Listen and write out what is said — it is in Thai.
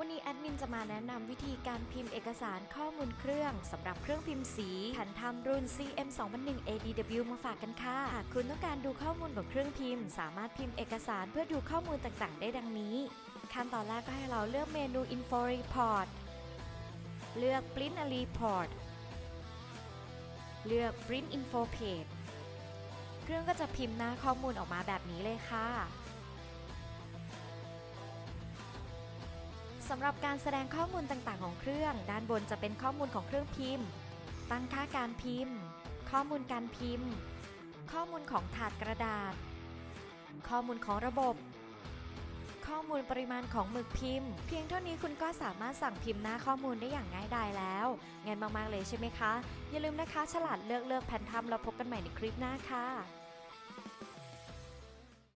วันนี้แอดมินจะมาแนะนำวิธีการพิมพ์เอกสารข้อมูลเครื่องสำหรับเครื่องพิมพ์สีแผ่นทำรุ่น CM 2 0 1 ADW มาฝากกันค่ะ หากคุณต้องการดูข้อมูลของเครื่องพิมพ์ สามารถพิมพ์เอกสารเพื่อดูข้อมูลต่างๆ ได้ดังนี้ ขั้นตอนแรกก็ให้เราเลือกเมนู Info Report เลือก Print a Report เลือก Print Info Page เครื่องก็จะพิมพ์หน้าข้อมูลออกมาแบบนี้เลยค่ะ สำหรับการแสดงข้อมูลต่างๆ ของเครื่อง ด้านบนจะเป็นข้อมูลของเครื่องพิมพ์ ตั้งค่าการพิมพ์ ข้อมูลการพิมพ์ ข้อมูลของถาดกระดาษ ข้อมูลของระบบ ข้อมูลปริมาณของหมึกพิมพ์ เพียงเท่านี้คุณก็สามารถสั่งพิมพ์หน้าข้อมูลได้อย่างง่ายดายแล้วงานมากๆเลยใช่ไหมคะ อย่าลืมนะคะ ฉลาดเลือกเลือกแผ่นทำเราพบกันใหม่ในคลิปหน้าค่ะ